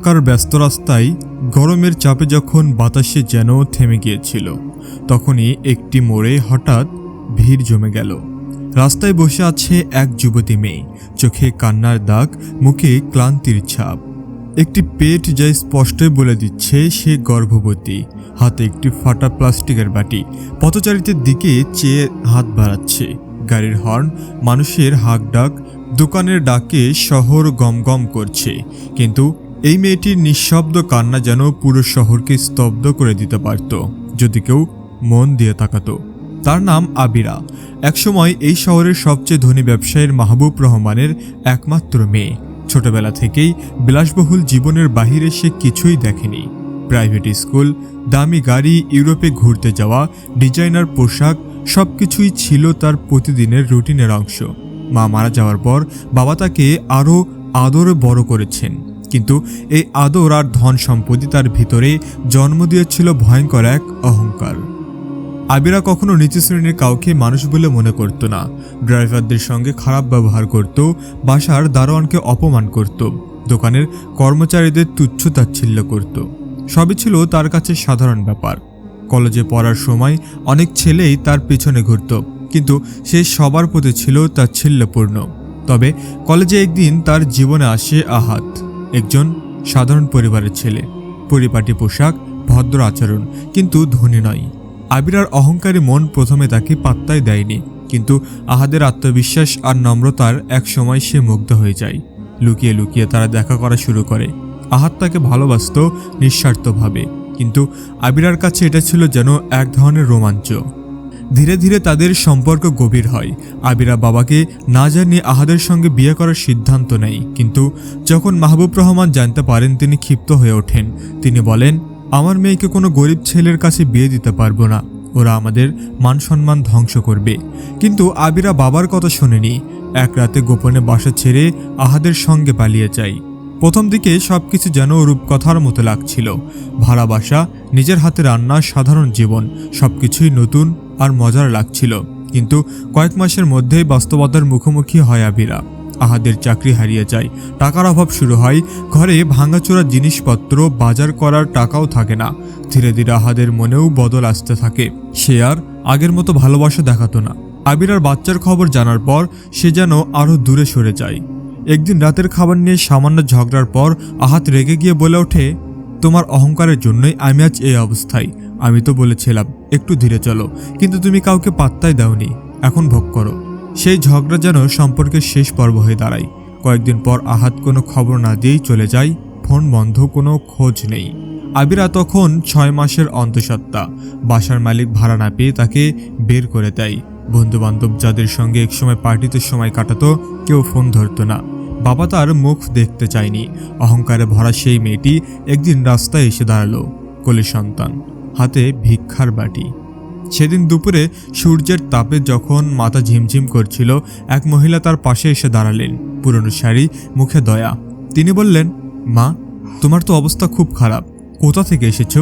ঢাকার ব্যস্ত রাস্তায় গরমের চাপে যখন বাতাসে যেন থেমে গিয়েছিল, তখনই একটি মোড়ে হঠাৎ ভিড় জমে গেল। রাস্তায় বসে আছে এক যুবতী মেয়ে। চোখে কান্নার দাগ, মুখে ক্লান্তির ছাপ। একটি পেট যা স্পষ্টই বলে দিচ্ছে সে গর্ভবতী। হাতে একটি ফাটা প্লাস্টিকের বাটি। পথচারীদের দিকে চেয়ে হাত বাড়াচ্ছে। গাড়ির হর্ন, মানুষের হাক ডাক, দোকানের ডাকে শহর গমগম করছে। কিন্তু এই মেয়েটির নিঃশব্দ কান্না যেন পুরো শহরকে স্তব্ধ করে দিতে পারত, যদি কেউ মন দিয়ে তাকাতো। তার নাম আবিরা। একসময় এই শহরের সবচেয়ে ধনী ব্যবসায়ীর মাহবুব রহমানের একমাত্র মেয়ে। ছোটবেলা থেকেই বিলাসবহুল জীবনের বাহিরে সে কিছুই দেখেনি। প্রাইভেট স্কুল, দামি গাড়ি, ইউরোপে ঘুরতে যাওয়া, ডিজাইনার পোশাক, সবকিছুই ছিল তার প্রতিদিনের রুটিনের অংশ। মা মারা যাওয়ার পর বাবা তাকে আরও আদরে বড় করেছেন। কিন্তু এই আদর আর ধন সম্পত্তি তার ভিতরে জন্ম দিয়েছিল ভয়ঙ্কর এক অহংকার। আবিরা কখনো নিচু শ্রেণির কাউকে মানুষ বলে মনে করত না। ড্রাইভারদের সঙ্গে খারাপ ব্যবহার করত, বাসার দারোয়ানকে অপমান করত, দোকানের কর্মচারীদের তুচ্ছ তাচ্ছিল্য করত। সবই ছিল তার কাছে সাধারণ ব্যাপার। কলেজে পড়ার সময় অনেক ছেলেই তার পেছনে ঘুরত, কিন্তু সে সবার প্রতি ছিল তাচ্ছিল্যপূর্ণ। তবে কলেজে একদিন তার জীবনে আসে আহাত। একজন সাধারণ পরিবারের ছেলে। পরিপাটি পোশাক, ভদ্র আচরণ, কিন্তু ধনী নয়। আবিরার অহংকারী মন প্রথমে তাকে পাত্তাই দেয়নি, কিন্তু আহাদের আত্মবিশ্বাস আর নম্রতার এক সময় সে মুগ্ধ হয়ে যায়। লুকিয়ে লুকিয়ে তারা দেখা করা শুরু করে। আহাত তাকে ভালোবাসত নিঃস্বার্থভাবে, কিন্তু আবিরার কাছে এটা ছিল যেন এক ধরনের রোমাঞ্চ। ধীরে ধীরে তাদের সম্পর্ক গভীর হয়। আবিরা বাবাকে না জানিয়ে আহাদের সঙ্গে বিয়ে করার সিদ্ধান্ত নেয়, কিন্তু যখন মাহবুব রহমান জানতে পারেন তিনি ক্ষিপ্ত হয়ে ওঠেন, তিনি বলেন, আমার মেয়েকে কোনো গরিব ছেলের কাছে বিয়ে দিতে পারব না। ওরা আমাদের মান সম্মান ধ্বংস করবে। কিন্তু আবিরা বাবার কথা শোনেনি। এক রাতে গোপনে বাসা ছেড়ে আহাদের সঙ্গে পালিয়ে যায়। প্রথম দিকে সব কিছু যেন রূপকথার মতো লাগছিল। ভাড়া বাসা, নিজের হাতে রান্না, সাধারণ জীবন সব কিছুই নতুন আর মজার লাগছিল। কিন্তু কয়েক মাসের মধ্যেই বাস্তবতার মুখোমুখি হয় আবিরা। আহাদের চাকরি হারিয়ে যায়, টাকার অভাব শুরু হয়, ঘরে ভাঙাচোরা জিনিসপত্র, বাজার করার টাকাও থাকে না। ধীরে ধীরে আহাদের মনেও বদল আসতে থাকে। সে আর আগের মতো ভালোবাসা দেখাতো না। আবিরার বাচ্চার খবর জানার পর সে যেন আরও দূরে সরে যায়। একদিন রাতের খাবার নিয়ে সামান্য ঝগড়ার পর আহাত রেগে গিয়ে বলে ওঠে, তোমার অহংকারের জন্যই আমি আজ এই অবস্থায়। আমি তো বলেছিলাম একটু ধীরে চলো, কিন্তু তুমি কাউকে পাত্তাই দাওনি। এখন ভোগ করো। সেই ঝগড়া যেন সম্পর্কের শেষ পর্ব হয়ে দাঁড়ায়। কয়েকদিন পর আহাত কোনো খবর না দিয়েই চলে যায় ফোন বন্ধ, কোনো খোঁজ নেই। আবিরা তখন ছয় মাসের অন্তঃসত্ত্বা। বাসার মালিক ভাড়া না পেয়ে তাকে বের করে দেয়। বন্ধু বান্ধব যাদের সঙ্গে একসময় পার্টিতে সময় কাটাতো, কেউ ফোন ধরতো না। বাবা তার মুখ দেখতে চায়নি। অহংকারে ভরা সেই মেয়েটি একদিন রাস্তায় এসে দাঁড়াল, কোলে সন্তান। হাতে ভিক্ষার বাটি। সেদিন দুপুরে সূর্যের তাপে যখন মাথা ঝিমঝিম করছিল, এক মহিলা তার পাশে এসে দাঁড়ালেন। পুরনো শাড়ি, মুখে দয়া। তিনি বললেন, মা, তোমার তো অবস্থা খুব খারাপ। কোথা থেকে এসেছ?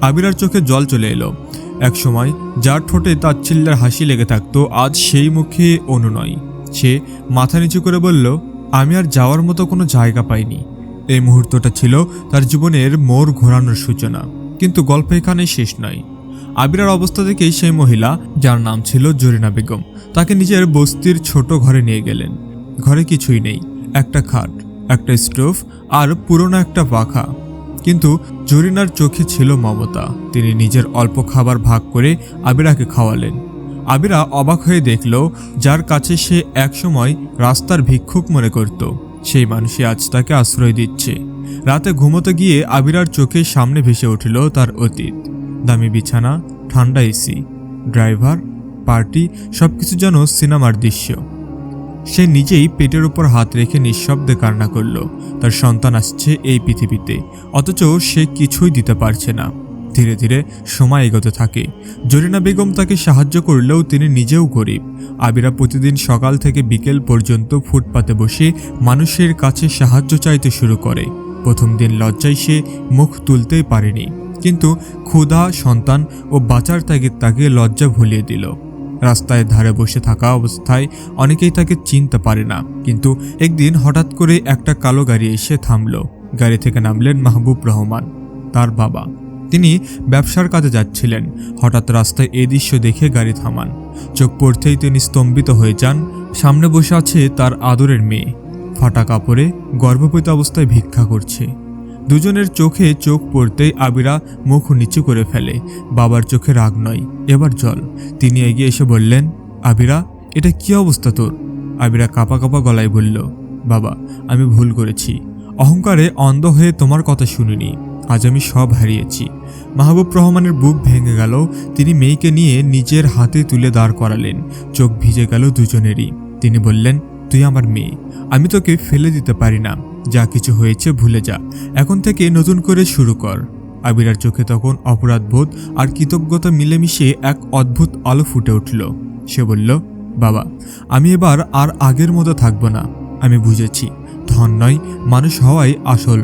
আবিরার চোখে জল চলে এলো। এক সময় যার ঠোঁটে তার চিল্লার হাসি লেগে থাকতো, আজ সেই মুখে অনু নয়। সে মাথা নিচু করে বলল, আমি আর যাওয়ার মতো কোনো জায়গা পাইনি। এই মুহূর্তটা ছিল তার জীবনের মোর ঘোরানোর সূচনা। কিন্তু গল্প এখানেই শেষ নয়। আবিরার অবস্থা থেকেই সেই মহিলা, যার নাম ছিল জরিনা বেগম, তাকে নিজের বস্তির ছোট ঘরে নিয়ে গেলেন। ঘরে কিছুই নেই, একটা খাট, একটা স্টোভ আর পুরনো একটা পাখা। কিন্তু জরিনার চোখে ছিল মমতা। তিনি নিজের অল্প খাবার ভাগ করে আবিরাকে খাওয়ালেন। আবিরা অবাক হয়ে দেখল, যার কাছে সে একসময় রাস্তার ভিক্ষুক মনে করত। সেই মানুষই আজ তাকে আশ্রয় দিচ্ছে। রাতে ঘুমোতে গিয়ে আবিরার চোখের সামনে ভেসে উঠল তার অতীত। দামি বিছানা, ঠান্ডা এসি, ড্রাইভার, পার্টি, সবকিছু যেন সিনেমার দৃশ্য। সে নিজেই পেটের উপর হাত রেখে নিঃশব্দে কান্না করল। তার সন্তান আসছে এই পৃথিবীতে, অথচ সে কিছুই দিতে পারছে না। ধীরে ধীরে সময় এগোতে থাকে। জরিনা বেগম তাকে সাহায্য করলেও তিনি নিজেও গরিব। আবিরা প্রতিদিন সকাল থেকে বিকেল পর্যন্ত ফুটপাতে বসে মানুষের কাছে সাহায্য চাইতে শুরু করে। প্রথম দিন লজ্জায় সে মুখ তুলতেই পারেনি। কিন্তু ক্ষুধা, সন্তান ও বাঁচার তাগিদ তাকে লজ্জা ভুলিয়ে দিল। রাস্তায় ধারে বসে থাকা অবস্থায় অনেকেই তাকে চিনতে পারে না। কিন্তু একদিন হঠাৎ করে একটা কালো গাড়ি এসে থামল। গাড়ি থেকে নামলেন মাহবুব রহমান, তার বাবা। তিনি ব্যবসার কাজে যাচ্ছিলেন। হঠাৎ রাস্তায় এই দৃশ্য দেখে গাড়ি থামান। চোখ পড়তেই তিনি স্তম্ভিত হয়ে যান। সামনে বসে আছে তার আদরের মেয়ে। ফাটা কাপড়ে গর্ভবতী অবস্থায় ভিক্ষা করছে। দুজনের চোখে চোখ পড়তেই আবিরা মুখ নিচু করে ফেলে। বাবার চোখে রাগ নয়, এবার জল। তিনি এগিয়ে এসে বললেন, আবিরা, এটা কি অবস্থা তোর? আবিরা কাপা কাপা গলায় বলল, বাবা, আমি ভুল করেছি। অহংকারে অন্ধ হয়ে তোমার কথা শুনিনি। আজ আমি সব হারিয়েছি। মাহবুব রহমানের বুক ভেঙে গেল। তিনি মেয়েকে নিয়ে নিজের হাতে তুলে দাঁড় করালেন। চোখ ভিজে গেল দুজনেরই। তিনি বললেন তুই আমার মেয়ে। আমি তোকে ফেলে দিতে পারি না। যা কিছু হয়েছে ভুলে যা। এখন থেকে নতুন করে শুরু কর। আবিরার চোখে তখন অপরাধবোধ আর কৃতজ্ঞতা মিলেমিশে এক অদ্ভুত আলো ফুটে উঠল। সে বলল, বাবা, আমি এবার আর আগের মতো থাকব না। আমি বুঝেছি, ধন নয়, মানুষ হওয়াই আসল।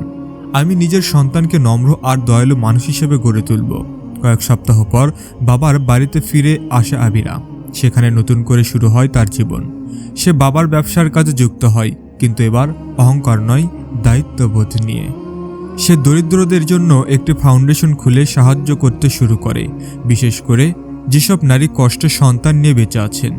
আমি নিজের সন্তানকে নম্র আর দয়ালু মানুষ হিসেবে গড়ে তুলব। কয়েক সপ্তাহ পর বাবার বাড়িতে ফিরে আসে আবিরা। সেখানে নতুন করে শুরু হয় তার জীবন। সে বাবার ব্যবসার কাজে যুক্ত হয়, কিন্তু এবার অহংকার নয়, দায়িত্ববোধ নিয়ে। সে দরিদ্রদের জন্য একটি ফাউন্ডেশন খুলে সাহায্য করতে শুরু করে, বিশেষ করে যেসব নারী কষ্টে সন্তান নিয়ে বেঁচে আছেন।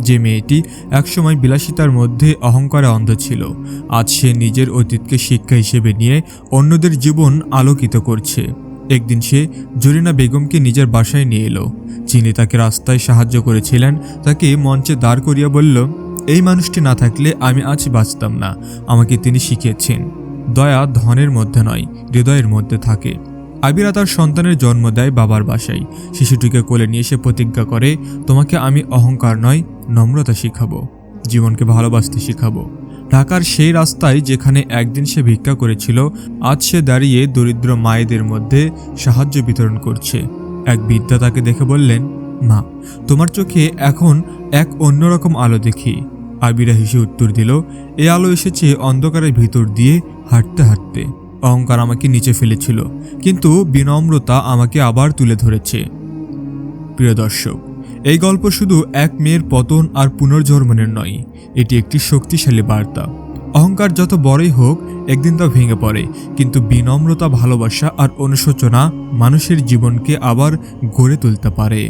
যে মেয়েটি একসময় বিলাসিতার মধ্যে অহংকারে অন্ধ ছিল, আজ সে নিজের অতীতকে শিক্ষা হিসেবে নিয়ে অন্যদের জীবন আলোকিত করছে। একদিন সে জরিনা বেগমকে নিজের বাসায় নিয়ে এলো। যিনি তাকে রাস্তায় সাহায্য করেছিলেন, তাকে মঞ্চে দাঁড় করিয়া বলল, এই মানুষটি না থাকলে আমি আজ বাঁচতাম না। আমাকে তিনি শিখিয়েছেন। দয়া ধনের মধ্যে নয়, হৃদয়ের মধ্যে থাকে। আবিরা তার সন্তানের জন্ম দেয় বাবার বাসায়। শিশুটিকে কোলে নিয়ে সে প্রতিজ্ঞা করে, তোমাকে আমি অহংকার নয়, নম্রতা শিখাবো। জীবনকে ভালোবাসতে শিখাবো। ঢাকার সেই রাস্তায় যেখানে একদিন সে ভিক্ষা করেছিল, আজ সে দাঁড়িয়ে দরিদ্র মায়েদের মধ্যে সাহায্য বিতরণ করছে। এক বিদ্যা তাকে দেখে বললেন, মা, তোমার চোখে এখন এক অন্যরকম আলো দেখি। আবিরা হেসে উত্তর দিল, এ আলো এসেছে অন্ধকারের ভিতর দিয়ে হাঁটতে হাঁটতে। অহংকার আমাকে নিচে ফেলেছিল, কিন্তু বিনম্রতা আমাকে আবার তুলে ধরেছে। প্রিয় দর্শক এই গল্প শুধু এক মেয়ের পতন আর পুনর্জন্মনের নয়, এটি একটি শক্তিশালী বার্তা। অহংকার যত বড়ই হোক, একদিন তা ভেঙে পড়ে, কিন্তু বিনম্রতা, ভালোবাসা আর অনুশোচনা মানুষের জীবনকে আবার গড়ে তুলতে পারে।